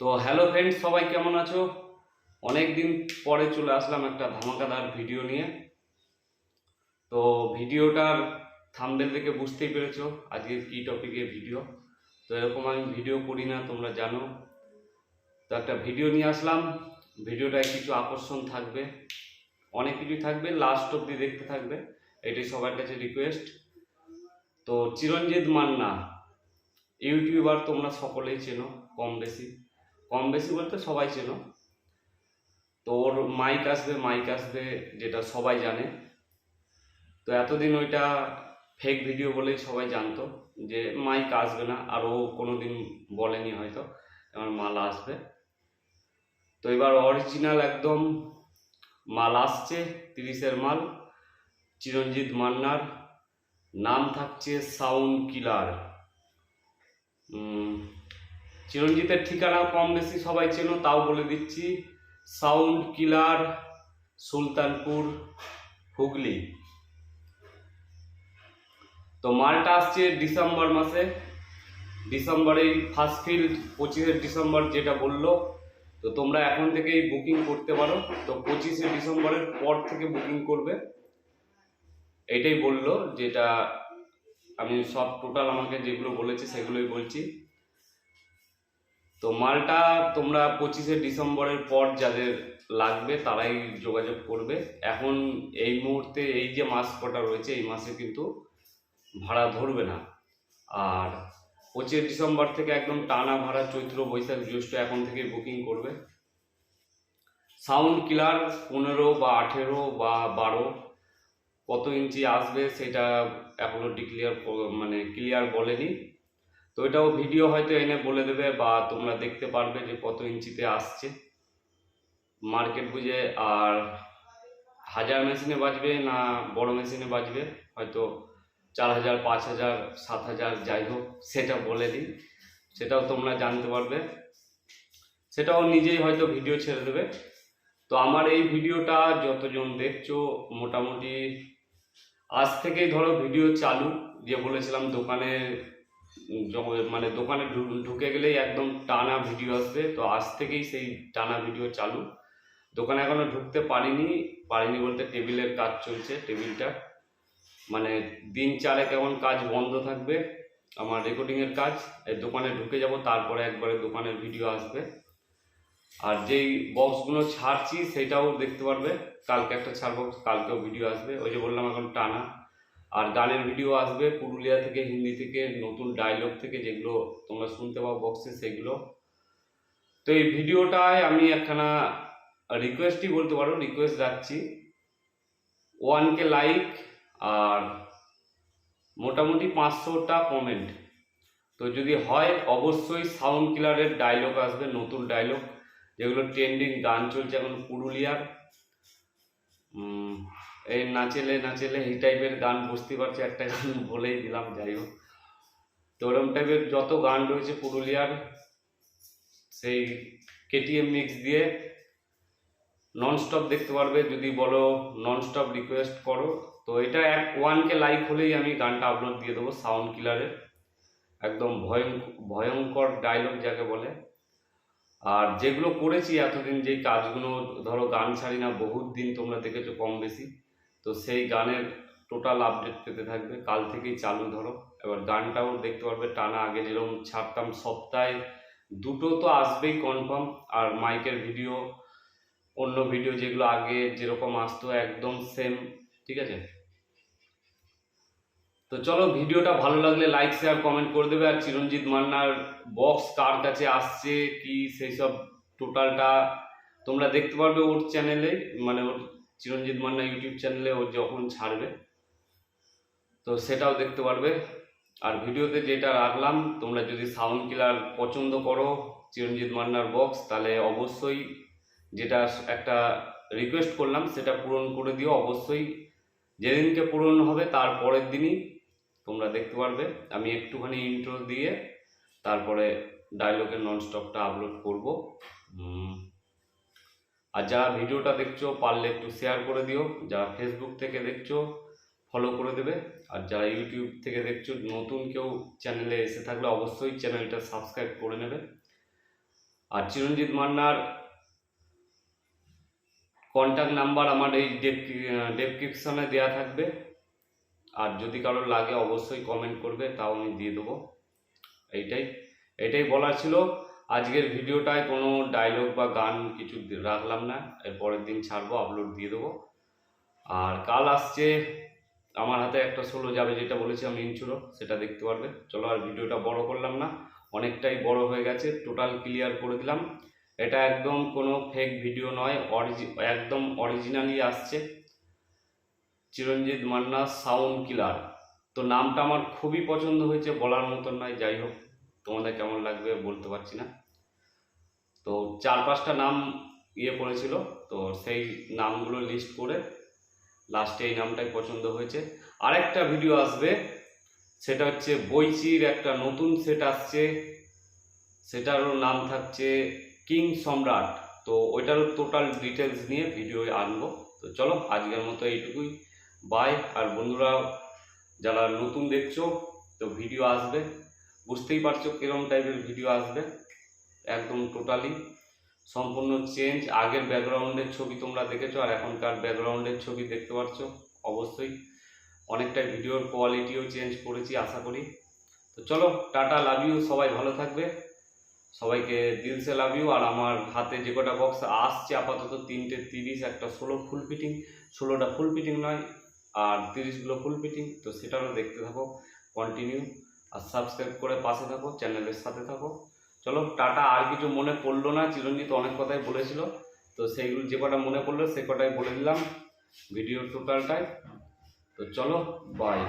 তো hello friends সবাই কেমন আছো? অনেক দিন পরে চলে আসলাম একটা ধামাকাদার ভিডিও নিয়ে। তো ভিডিওটার থাম্বনেল দেখে বুঝতেই পেরেছ আজকে কী টপিকের ভিডিও তো এরকম আমি ভিডিও করি না, তোমরা জানো। তো একটা ভিডিও নিয়ে আসলাম। ভিডিওটায় কিছু আকর্ষণ থাকবে। অনেক কিছু থাকবে লাস্ট অব্দি দেখতে থাকবে। এটাই সবার কাছে রিকোয়েস্ট তো চিরঞ্জিত মান্না, ইউটিউবার তোমরা সকলেই চেনো কম বেশি কম বেশি বলতে সবাই চেনো। তো ওর মাইক আসবে মাইক আসবে, যেটা সবাই জানে। তো এতদিন ওইটা ফেক ভিডিও বলেই সবাই জানতো যে মাইক আসবে না, আর ও কোনো দিন বলেনি হয়তো আমার মাল আসবে। তো এবার অরিজিনাল একদম মাল আসছে, তিরিশের মাল, চিরঞ্জিত মান্নার। নাম থাকছে সাউন্ড কিলার চিরঞ্জিতের ঠিকানা কম বেশি সবাই চেনো, তাও বলে দিচ্ছি। Sound killer, Sultanpur, Hooghly. তো মালটা আসছে ডিসেম্বর মাসে। ডিসেম্বরেই ফার্স্ট ফিল্ড পঁচিশে ডিসেম্বর যেটা বলল। তো তোমরা এখন থেকেই বুকিং করতে পারো। তো পঁচিশে ডিসেম্বরের পর থেকে বুকিং করবে। এটাই বলল, যেটা আমি সব টোটাল আমাকে যেগুলো বলেছে সেগুলোই বলছি। তো মালটা তোমরা পঁচিশে ডিসেম্বরের পর যাদের লাগবে তারাই যোগাযোগ করবে। এখন এই মুহূর্তে এই যে মাস কটা রয়েছে, এই মাসে কিন্তু ভাড়া ধরবে না। আর পঁচিশে ডিসেম্বর থেকে একদম টানা ভাড়া চৈত্র, বৈশাখ, জ্যৈষ্ঠ এখন থেকে বুকিং করবে। সাউন্ড কিলার পনেরো বা আঠেরো বা বারো, কত ইঞ্চি আসবে সেটা এখনও ডিক্লিয়ার মানে ক্লিয়ার বলেনি। তো এটাও ভিডিও হয়তো এনে বলে দেবে বা তোমরা দেখতে পারবে যে কত ইঞ্চিতে আসছে। মার্কেট বুঝে আর হাজার মেশিনে বাজবে না বড় মেশিনে বাজবে, হয়তো চার হাজার, পাঁচ হাজার, সাত হাজার, যাই হোক, সেটা বলে দিই। সেটাও তোমরা জানতে পারবে। সেটাও নিজেই হয়তো ভিডিও ছেড়ে দেবে। তো আমার এই ভিডিওটা যতজন দেখছ, মোটামুটি আজ থেকেই ধরো ভিডিও চালু। যে বলেছিলাম দোকানে মানে দোকানে ঢুকে গেলেই একদম টানা ভিডিও আসবে তো আজ থেকেই সেই টানা ভিডিও চালু। দোকানে এখনও ঢুকতে পারিনি। পারিনি বলতে টেবিলের কাজ চলছে, টেবিলটা। মানে দিন চারে কেমন কাজ বন্ধ থাকবে, আমার রেকর্ডিংয়ের কাজ। এই দোকানে ঢুকে যাব, তারপরে একবারে দোকানের ভিডিও আসবে। আর যেই বক্সগুলো ছাড়ছি, সেটাও দেখতে পারবে। কালকে একটা ছাড়বো, কালকেও ভিডিও আসবে। ওই যে বললাম, এখন টানা। আর গানের ভিডিও আসবে পুরুলিয়া থেকে, হিন্দি থেকে, নতুন ডায়লগ থেকে যেগুলো তোমরা শুনতে পাও বক্সে সেগুলো। তো এই ভিডিওটায় আমি একখানা রিকোয়েস্টই বলতে পারো রিকোয়েস্ট রাখছি। ওয়ান কে লাইক আর মোটামুটি পাঁচশোটা কমেন্ট তো যদি হয়, অবশ্যই সাউন্ড কিলারের ডায়লগ আসবে, নতুন ডায়লগ যেগুলো ট্রেন্ডিং গান চলছে এখন পুরুলিয়ার। এই নাচেলে নাচেলে এই টাইপের গান বুঝতে পারছি, একটা গান বলেই দিলাম, যাই হোক। তো ওরম টাইপের যত গান রয়েছে পুরুলিয়ার, সেই কেটিএম মিক্স দিয়ে ননস্টপ দেখতে পারবে, যদি বলো ননস্টপ রিকোয়েস্ট করো। তো এটা এক ওয়ানকে লাইক হলেই আমি গানটা আপলোড দিয়ে দেবো সাউন্ড কিলারের একদম ভয়ঙ্কর ভয়ঙ্কর ডায়লগ যাকে বলে। আর যেগুলো করেছি এতদিন, যেই কাজগুলো, ধরো গান ছাড়ি না, বহুত দিন তোমরা দেখেছ কম বেশি। তো সেই গানের টোটাল আপডেট পেতে থাকবে। কাল থেকেই চালু ধরো। এবার গানটাও দেখতে পারবে, টানা আগে যেরকম ছাড়তাম সপ্তাহে। দুটো তো আসবেই কনফার্ম আর মাইকের ভিডিও অন্য ভিডিও যেগুলো আগে যেরকম আসতো একদম সেম ঠিক আছে? তো চলো ভিডিওটা ভালো লাগলে লাইক শেয়ার কমেন্ট করে দেবে। আর চিরঞ্জিত মান্নার বক্স কার কাছে আসছে, কি সেই সব টোটালটা তোমরা দেখতে পারবে ওর চ্যানেলে মানে ওর চিরঞ্জিত মান্না ইউটিউব চ্যানেলে ও যখন ছাড়বে, তো সেটাও দেখতে পারবে। আর ভিডিওতে যেটা রাখলাম, তোমরা যদি সাউন্ড কিলার পছন্দ করো চিরঞ্জিত মান্নার বক্স, তাহলে অবশ্যই যেটা একটা রিকোয়েস্ট করলাম, সেটা পূরণ করে দিও অবশ্যই। যেদিনকে পূরণ হবে, তার পরের দিনই তোমরা দেখতে পারবে। আমি একটুখানি ইন্ট্রো দিয়ে তারপরে ডায়লগের নন ননস্টপটা আপলোড করব আর যারা ভিডিওটা দেখছ, পারলে একটু শেয়ার করে দিও। যারা ফেসবুক থেকে দেখছ ফলো করে দেবে। আর যারা ইউটিউব থেকে দেখছ, নতুন কেউ চ্যানেলে এসে থাকলে অবশ্যই চ্যানেলটা সাবস্ক্রাইব করে নেবে। আর চিরঞ্জিত মান্নার কন্ট্যাক্ট নাম্বার আমার এই ডেসক্রিপশনে দেওয়া থাকবে। আর যদি কারোর লাগে, অবশ্যই কমেন্ট করবে, তাও আমি দিয়ে দেবো। এইটাই এটাই বলার ছিল। আজকের ভিডিওটায় কোনো ডায়লগ বা গান কিছু রাখলাম না। এর পরের দিন ছাড়বো আপলোড দিয়ে দেবো। আর কাল আসছে আমার হাতে একটা সোলো যাবে যেটা বলেছিলাম ইনচুরো সেটা দেখতে পারবে। চলো আর ভিডিওটা বড় করলাম না, অনেকটাই বড় হয়ে গেছে টোটাল ক্লিয়ার করে দিলাম। এটা একদম কোনো ফেক ভিডিও নয় অরিজি একদম অরিজিনালি আসছে। চিরঞ্জিত মান্না সাউন্ড কিলার তো নামটা আমার খুবই পছন্দ হয়েছে, বলার মতন নয়, যাই হোক। তোমাদের কেমন লাগবে বলতে পারছি না। তো চার পাঁচটা নাম ইয়ে করেছিল তো সেই নামগুলো লিস্ট করে লাস্টে এই নামটাই পছন্দ হয়েছে। আরেকটা ভিডিও আসবে, সেটা হচ্ছে বইচির একটা নতুন সেট আসছে, সেটারও নাম থাকছে কিং সম্রাট। তো ওইটারও টোটাল ডিটেলস নিয়ে ভিডিও আনব। তো চলো, আজকের মতো এইটুকুই। বাই আর বন্ধুরা, যারা নতুন দেখছ, তো ভিডিও আসবে। বুঝতেই পারছ কিরম টাইপের ভিডিও আসবে। একদম টোটালি সম্পূর্ণ চেঞ্জ আগের ব্যাকগ্রাউন্ডের ছবি তোমরা দেখেছ আর এখনকার ব্যাকগ্রাউন্ডের ছবি দেখতে পাচ্ছ অবশ্যই। অনেকটা ভিডিওর কোয়ালিটিও চেঞ্জ করেছি, আশা করি। তো চলো, টাটা লাভ ইউ সবাই ভালো থাকবে। সবাইকে দিলসে লাভ ইউ আর আমার হাতে যে কটা বক্স আসছে আপাতত তিনটে তিরিশ, একটা ষোলো ফুল ফিটিং ষোলোটা ফুল ফিটিং নয়, আর তিরিশগুলো ফুল ফিটিং তো সেটারও দেখতে থাকো কন্টিনিউ আর সাবস্ক্রাইব করে পাশে থাকো চ্যানেলের সাথে থাকো। চলো, টাটা, আর কিছু মনে পড়ল না, চিরঞ্জিত অনেক কথাই বলেছিল, তো সেইগুলো যে কটা মনে পড়ল, সে কটাই বলে দিলাম ভিডিও টোটালটাই তো চলো বাই